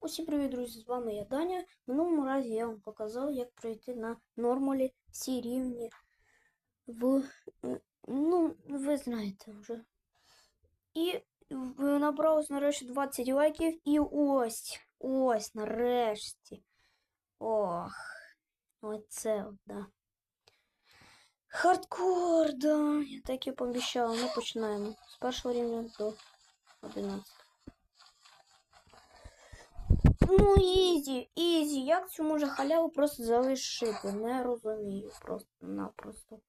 Усім привіт, друзі! З вами я Даня. В минулому разі я вам показав, як пройти на нормалі всі рівні в. Ну, ви знаєте вже. І в- набралось нарешті 20 лайків. І ось, ось, нарешті. Ох, оце от, да. Хардкор, да. Я так і пообіцяла. Ми починаємо з першого рівня до 11. Ну, ізі, ізі. Як цю може халяву просто залишити? Не розумію просто-напросто.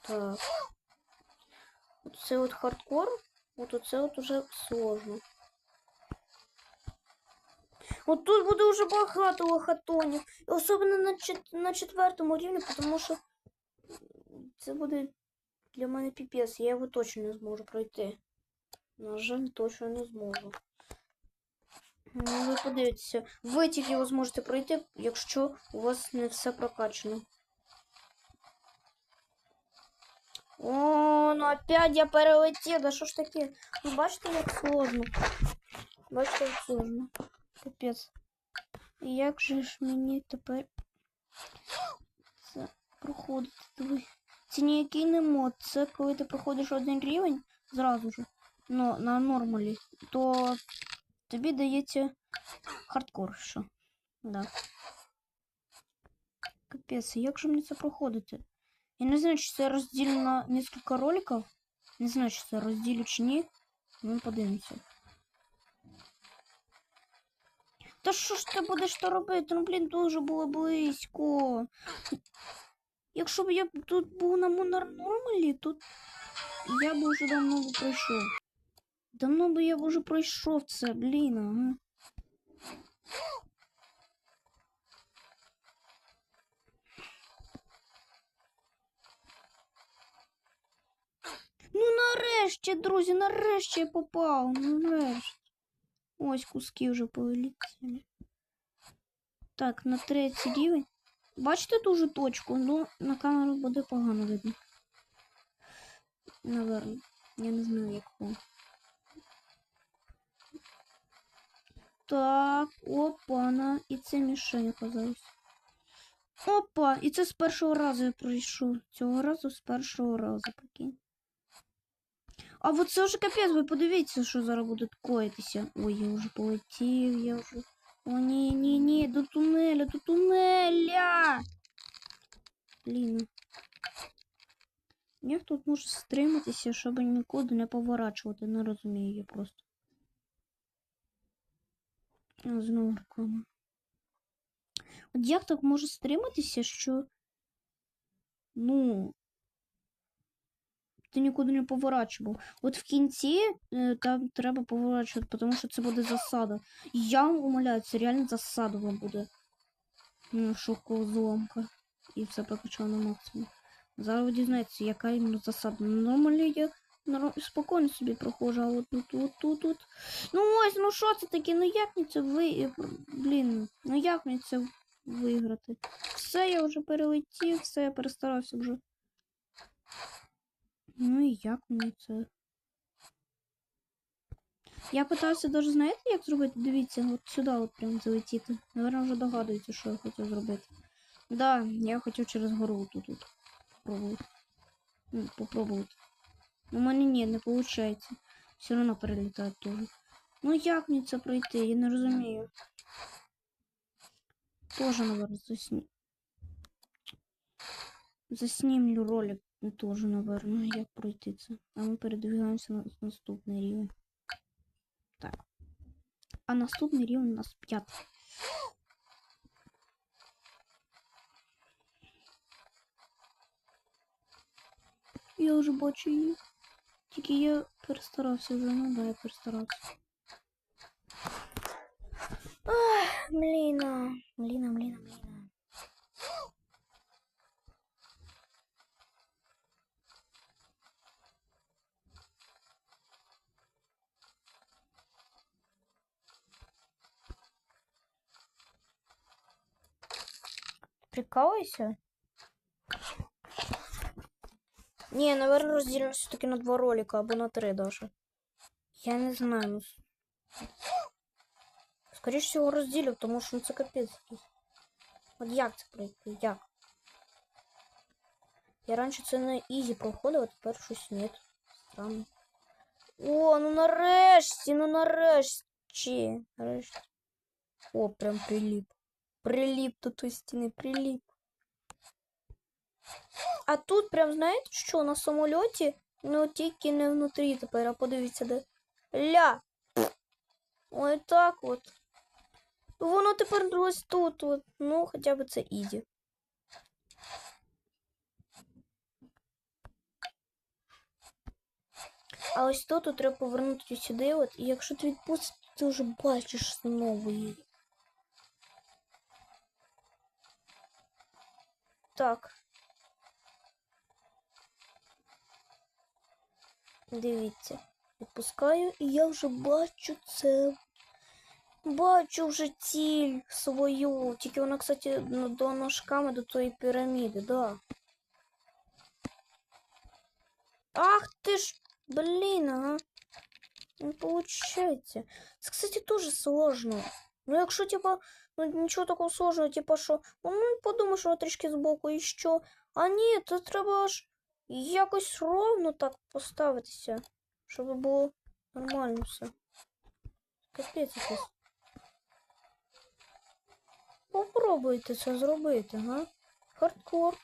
Так. Це от хардкор, от оце от уже сложно. От тут буде вже багато лохотонів. І особливо на, чет- на четвертому рівні, тому що це буде для мене піпець. Я його точно не зможу пройти. На жаль, точно не зможу. Ну, ви подивіться, ви тільки його зможете пройти, якщо у вас не все прокачано. О, ну опять я перелетів, да що ж таке? Ви бачите, як сложно. Бачите, як сложно. Капець. Як же ж мені тепер це проходити? Диви. Це ніякий не мод. Це коли ти проходиш один рівень зразу ж. Ну, на нормалі, то тобі дається хардкор, що. Да. Капець, як же мені це проходити? Я не знаю, чи це розділю на кілька роликів. Не знаю, чи це розділю чи ні. Ну, подивимося. Та що ж ти будеш то робити? Ну, блін, дуже було близько. Якщо б я тут був на Нормалі, то я б уже давно пройшов. Давно би я б уже пройшов це, блін, ага. Ну нарешті, друзі, нарешті я попав. Ну, Нарешті. Ось куски вже повилітіли. Так, на третій рівень. Бачите ту же точку? Ну, на камеру буде погано видно. Наверно. Я не знаю, якого. Так, опа-на. І це мішень оказалось. Опа! І це з першого разу я пройшов. Цього разу з першого разу, прикинь. А от це вже капець, ви подивіться, що зараз буде коїтися. Ой, я вже полетів, я вже. О, ні, ні, ні, до тунеля, до тунеля. Блін. Як тут може стриматися, щоб нікуди не поворачувати? Не розумію я просто. Знову реклама. От як так може стриматися, що. Ну. Ти нікуди не поворачував. От в кінці е, там треба поворачувати, тому що це буде засада. Я вам умоляю, це реально засада вам буде. Ну, шоковозломка. І все прокачало на максимум. Зараз ви дізнаєтеся, яка іменно засада. Нормально я спокійно собі проходжу, а от тут, тут, тут, тут. Ну ось, ну що це таке? Ну як мені це ви. Блін, ну як мені це виграти? Все, я вже перелетів, все, я перестарався вже. Ну і як мені це? Я питався даже, знаєте, як зробити? Дивіться, от сюди от прям залетіти. Наверно, вже догадуєте, що я хотів зробити. Да, я хотів через гору тут от попробувати. Ну, попробувати. У мене ні, не виходить. Все одно перелітає теж. Ну як мені це пройти? Я не розумію. Тоже, наверное, засні... Заснімлю ролик тоже, наверное, як пройти це. А ми передвигаємося на наступний рівень. Так. А наступний рівень у нас п'ятий. Я вже бачу її. Тільки я перестарався вже, ну да, я перестарався. Ах, бліна. Бліна, бліна, бліна. Прикалуйся? Не, наверное, разделим все-таки на два ролика, або на три даже. Я не знаю. ну, с- Скоріше всього розділю, тому що ну, це капець якийсь. От як це пройти? Як? Я раніше це на ізі проходив, а тепер щось нет. Странно. О, ну нарешті, ну нарешті. Нарешті. О, прям приліп. Приліп до тої стіни, приліп. А тут прям, знаєте що, на самольоті, ну тільки не внутрі тепер, а подивіться, де. Ля! Ой, так от. Воно тепер ось тут. От. Ну, хоча б це ізі. А ось тут треба повернути сюди, от, і якщо ти відпустиш, ти вже бачиш знову її. Так. Дивіться. Відпускаю, і я вже бачу це. Бачу вже ціль свою. Тільки вона, кстати, ну, до ножками до тої піраміди, да. Ах ти ж, блін, ага. Не получается. Це, кстати, тоже сложно. Ну, якщо, типа, ну нічого такого сложного, типа, що, ну, подумаєш, що трішки збоку і що. А ні, то треба ж якось ровно так поставитися, щоб було нормально все. Капець якось. Попробуйте це зробити, га? Хардкор.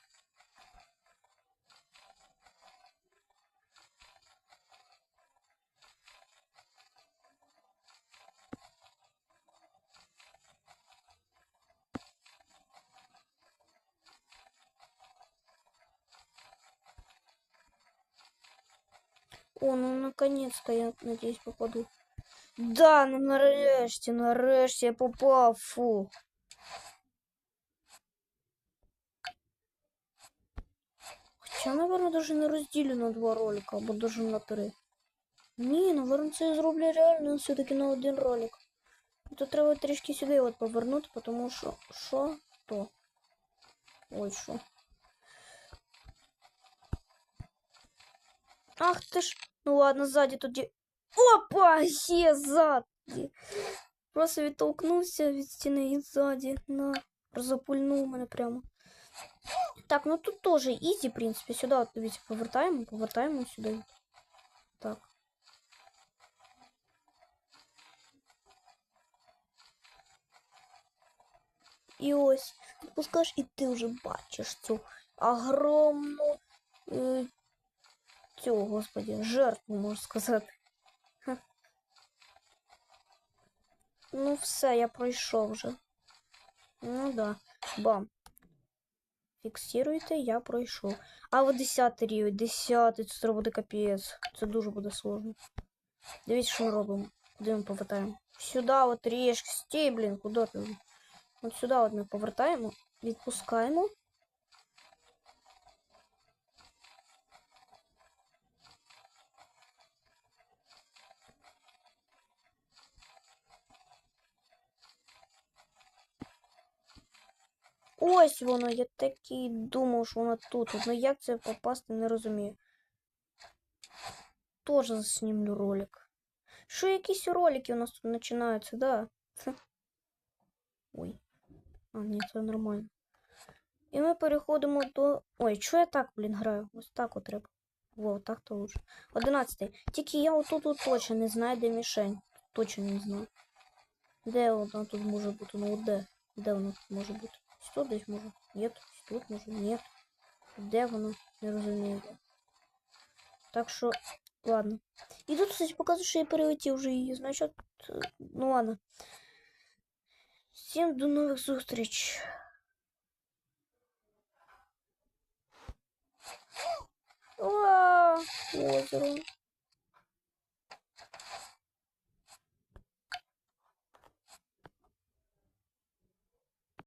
О, ну наконец-то я надеюсь попаду. Да, ну нарешті, нарешті я попав. Фу. Хоча, наверное, даже не розділю на два ролика, або даже на три. Ні, наверное, це я зроблю реально все-таки на один ролик. То треба трішки сюди от повернути, тому що що то? Ой, що? Ах ты ж. Ну ладно, сзади тоді. Опа! Є ззаді. Просто відтолкнувся від стіни і ззаді. На. Запульнув мене прямо. Так, ну тут теж ізі, в принципі. Сюди, от, дивіться, повертаємо, повертаємо сюди. Так. І ось, пускаєш, і ти вже бачиш цю огромну цю, господи, жертву, можна сказати. Ха. Ну, все, я пройшов вже. Ну да. Бам. Фіксируйте, я пройшов. А от 10 рівень, 10 це буде капець. Це дуже буде сложно. Дивіться, що ми робимо. Куди ми повертаємо? Сюди от трішки. Стій, блін, куди ти? вже? От сюди от ми повертаємо, відпускаємо. Ось воно, я такий думав, що воно тут. Ну як це попасти, не розумію. Тоже заснімлю ролик. Що якісь ролики у нас тут починаються, да? Ой. А, ні, це нормально. І ми переходимо до. Ой, що я так, блін, граю? Ось так от треба. Во, так то лучше. Одинадцятий. Тільки я отут от точно не знаю, де мішень. Точно не знаю. Де вона тут може бути? Ну от де? Де вона тут може бути? Ось Тут десь може? Нет. Ось Тут може? Нет. Де воно? Не розумію. де. Так що, ладно. І тут, кстати, показує, що я перелетів вже її. Значить, е, ну ладно. Всім до нових зустріч. Уа, озеро.